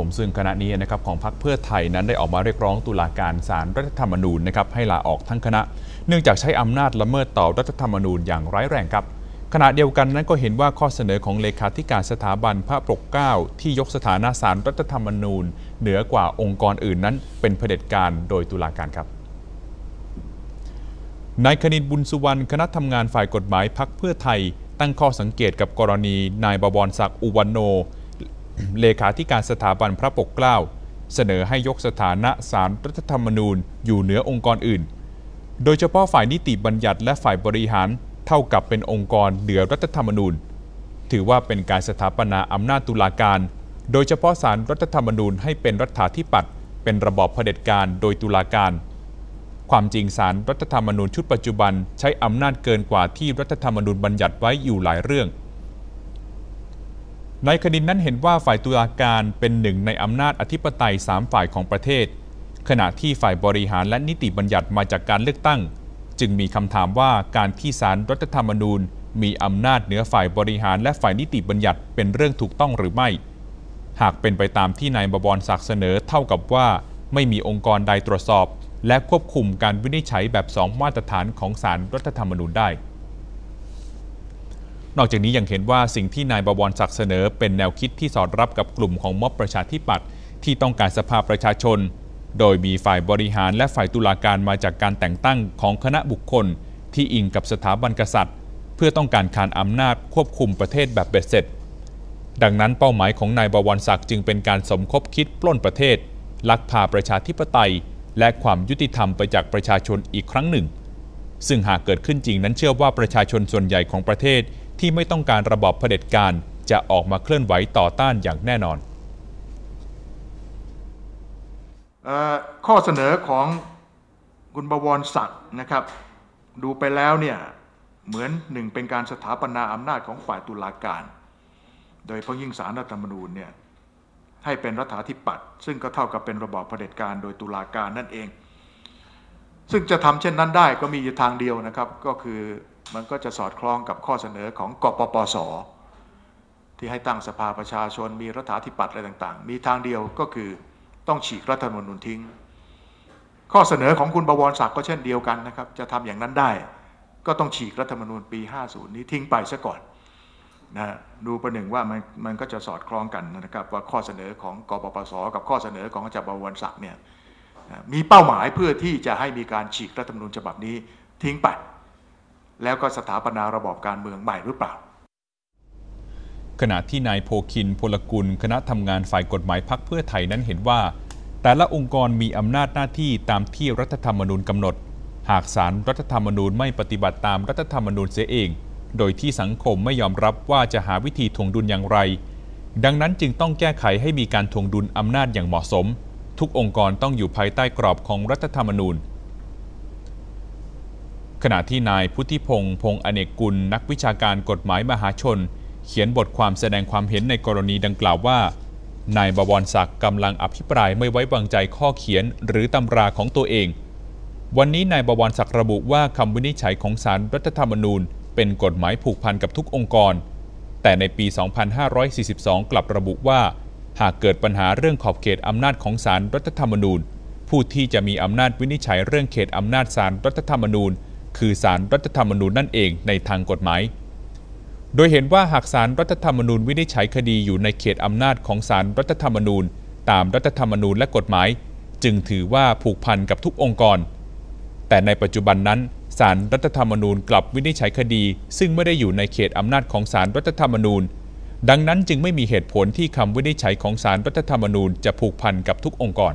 ผมซึ่งคณะนี้นะครับของพรรคเพื่อไทยนั้นได้ออกมาเรียกร้องตุลาการศาลรัฐธรรมนูญนะครับให้ลาออกทั้งคณะ เนื่องจากใช้อำนาจละเมิดต่อรัฐธรรมนูญอย่างร้ายแรงครับขณะเดียวกันนั้นก็เห็นว่าข้อเสนอของเลขาธิการสถาบันพระปกเกล้าที่ยกสถานะศาลรัฐธรรมนูญ เหนือกว่าองค์กรอื่นนั้น เป็นเผด็จการโดยตุลาการครับนายคณินบุญสุวรรณคณะทำงานฝ่ายกฎหมายพักเพื่อไทย ตั้งข้อสังเกตกับกรณีนายบวรศักดิ์อุวันโน เลขาธิการสถาบันพระปกเกล้า เสนอให้ยกสถานะสารรัฐธรรมนูญอยู่เหนือองค์กรอื่น โดยเฉพาะฝ่ายนิติบัญญัติและฝ่ายบริหารเท่ากับเป็นองค์กรเหนือรัฐธรรมนูญ ถือว่าเป็นการสถาปนาอำนาจตุลาการ โดยเฉพาะสารรัฐธรรมนูญให้เป็นรัฐาธิปัตย์เป็นระบอบเผด็จการโดยตุลาการ ความจริงสารรัฐธรรมนูญชุดปัจจุบันใช้อำนาจเกินกว่าที่รัฐธรรมนูญบัญญัติไว้อยู่หลายเรื่อง นายคดินนั้นเห็นว่าฝ่ายตุลาการเป็นหนึ่งในอำนาจอธิปไตย 3 ฝ่ายของประเทศ ขณะที่ฝ่ายบริหารและนิติบัญญัติมาจากการเลือกตั้ง จึงมีคำถามว่าการที่ศาลรรัฐธรรมนูญ มีอำนาจเหนือฝ่ายบริหารและฝ่ายนิติบัญญัติเป็นเรื่องถูกต้องหรือไม่ หากเป็นไปตามที่นายบวรศักดิ์เสนอเท่ากับว่า ไม่มีองค์กรใดตรวจสอบ และควบคุมการวินิจฉัยแบบสองมาตรฐานของศาลรรัฐธรรมนูญได้ นอกจากนี้ยังเห็นว่าสิ่งที่นายบวรศักดิ์เสนอเป็นแนวคิดที่สอดรับกับกลุ่มของม็อบประชาธิปัตย์ที่ต้องการสภาประชาชน โดยมีฝ่ายบริหารและฝ่ายตุลาการมาจากการแต่งตั้งของคณะบุคคล ที่อิงกับสถาบันกษัตริย์ เพื่อต้องการคานอำนาจควบคุมประเทศแบบเบ็ดเสร็จ ดังนั้นเป้าหมายของนายบวรศักดิ์จึงเป็นการสมคบคิดปล้นประเทศ ลักพาประชาธิปไตย และความยุติธรรมไปจากประชาชนอีกครั้งหนึ่ง ซึ่งหากเกิดขึ้นจริงนั้นเชื่อว่าประชาชนส่วนใหญ่ของประเทศ ที่ไม่ต้องการระบอบเผด็จการจะออกมาเคลื่อนไหวต่อต้านอย่างแน่นอน ข้อเสนอของคุณบวรศักดิ์นะครับ ดูไปแล้วเนี่ยเหมือนหนึ่งเป็นการสถาปนาอำนาจของฝ่ายตุลาการ โดยพระยิ่งสารรัฐธรรมนูญเนี่ยให้เป็นรัฐาธิปัตย์ซึ่งก็เท่ากับเป็นระบอบเผด็จการโดยตุลาการนั่นเอง ซึ่งจะทำเช่นนั้นได้ก็มีอยู่ทางเดียวนะครับ ก็คือ มันก็จะสอดคล้องกับข้อเสนอของกปปส ที่ให้ตั้งสภาประชาชนมีรัฐาธิปัตย์อะไรต่าง ๆ มีทางเดียวก็คือต้องฉีกรัฐธรรมนูญทิ้ง ข้อเสนอของคุณบวรศักดิ์ก็เช่นเดียวกันนะครับ จะทำอย่างนั้นได้ ก็ต้องฉีกรัฐธรรมนูญปี 50 นี้ทิ้งไปซะก่อนนะดูประหนึ่งว่ามันมันก็จะสอดคล้องกันนะครับ ว่าข้อเสนอของกปปส กับข้อเสนอของอาจารย์บวรศักดิ์เนี่ยมีเป้าหมายเพื่อที่จะให้มีการฉีกรัฐธรรมนูญฉบับนี้ทิ้งไป แล้วก็สถาปนาระบอบการเมืองใหม่หรือเปล่า ขณะที่นายโพคินพลกุล คณะทำงานฝ่ายกฎหมายพักเพื่อไทยนั้นเห็นว่า แต่ละองค์กรมีอำนาจหน้าที่ตามที่รัฐธรรมนูญกำหนด หากสารรัฐธรรมนูญไม่ปฏิบัติตามรัฐธรรมนูญเสียเอง โดยที่สังคมไม่ยอมรับว่าจะหาวิธีทวงดุลอย่างไร ดังนั้นจึงต้องแก้ไขให้มีการทวงดุลอำนาจอย่างเหมาะสม ทุกองค์กรต้องอยู่ภายใต้กรอบของรัฐธรรมนูญ ขณะที่นายพุทธิพงศ์พงศ์อเนกกุลนักวิชาการกฎหมายมหาชน เขียนบทความแสดงความเห็นในกรณีดังกล่าวว่า นายบวรศักดิ์กำลังอภิปรายไม่ไว้วางใจข้อเขียนหรือตำราของตัวเอง วันนี้นายบวรศักดิ์ระบุว่าคำวินิจฉัยของศาลรรัฐธรรมนูญ เป็นกฎหมายผูกพันกับทุกองค์กร แต่ในปี 2542 กลับระบุว่า หากเกิดปัญหาเรื่องขอบเขตอำนาจของศาลรรัฐธรรมนูญ ผู้ที่จะมีอำนาจวินิจฉัยเรื่องเขตอำนาจศาลรรัฐธรรมนูญ คือสารรัฐธรรมนูญนั่นเองในทางกฎหมาย โดยเห็นว่าหากสารรัฐธรรมนูญวินิจฉัยคดีอยู่ในเขตอำนาจของสารรัฐธรรมนูญ ตามรัฐธรรมนูญและกฎหมาย จึงถือว่าผูกพันกับทุกองค์กร แต่ในปัจจุบันนั้นสารรัฐธรรมนูญกลับวินิจฉัยคดี ซึ่งไม่ได้อยู่ในเขตอำนาจของสารรัฐธรรมนูญ ดังนั้นจึงไม่มีเหตุผลที่คำวินิจฉัยของสารรัฐธรรมนูญจะผูกพันกับทุกองค์กร